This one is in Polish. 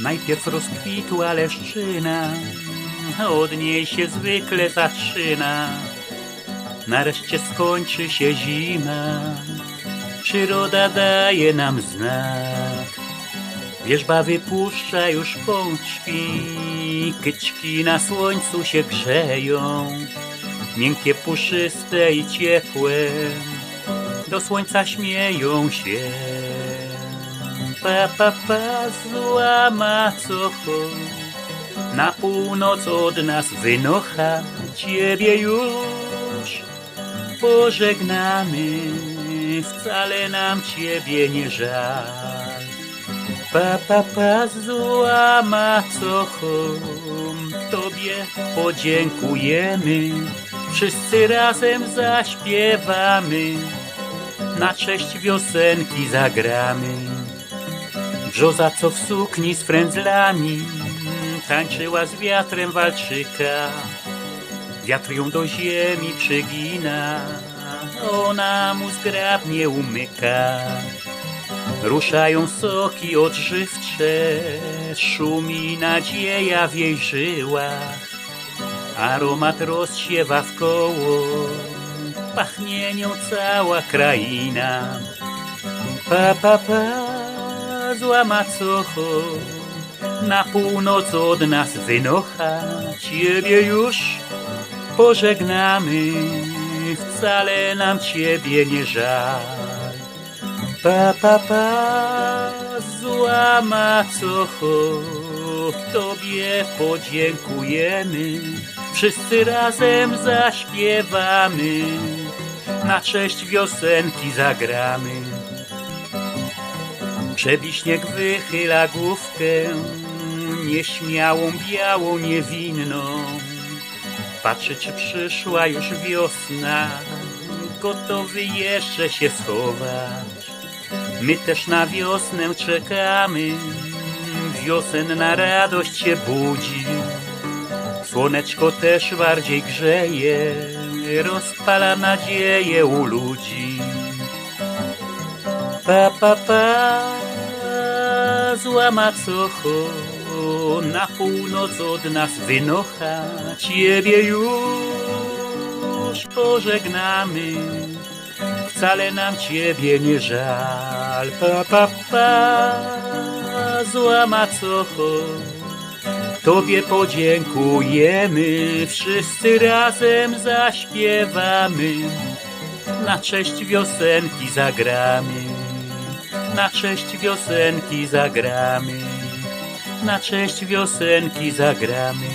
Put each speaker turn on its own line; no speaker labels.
Najpierw rozkwitła leszczyna, od niej się zwykle zaczyna. Nareszcie skończy się zima, przyroda daje nam znak. Wierzba wypuszcza już pączki, kyćki na słońcu się grzeją, miękkie, puszyste i ciepłe, do słońca śmieją się. Pa, pa, na północ od nas wynocha, ciebie już pożegnamy, wcale nam ciebie nie żal. Pa, pa, tobie podziękujemy, wszyscy razem zaśpiewamy, na cześć wiosenki zagramy. Brzoza, co w sukni z frędzlami, tańczyła z wiatrem walczyka. Wiatr ją do ziemi przygina, ona mu zgrabnie umyka. Ruszają soki odżywcze, szumi nadzieja w jej żyłach. Aromat rozsiewa w koło, pachnie nią cała kraina. Pa, pa, pa, zła macocho, na północ od nas wynocha, ciebie już pożegnamy, wcale nam ciebie nie żal. Pa, pa, pa, zła macocho, tobie podziękujemy, wszyscy razem zaśpiewamy, na cześć wiosenki zagramy. Przebiśnieg wychyla główkę, nieśmiałą, białą, niewinną. Patrzy, czy przyszła już wiosna, gotowy jeszcze się schować. My też na wiosnę czekamy, wiosenna radość się budzi. Słoneczko też bardziej grzeje, rozpala nadzieję u ludzi. Pa, pa, pa, zła macocho, na północ od nas wynocha, ciebie już pożegnamy, wcale nam ciebie nie żal. Pa, pa, pa, zła macocho, Tobie podziękujemy, wszyscy razem zaśpiewamy, na cześć wiosenki zagramy, na cześć wiosenki zagramy, na cześć wiosenki zagramy.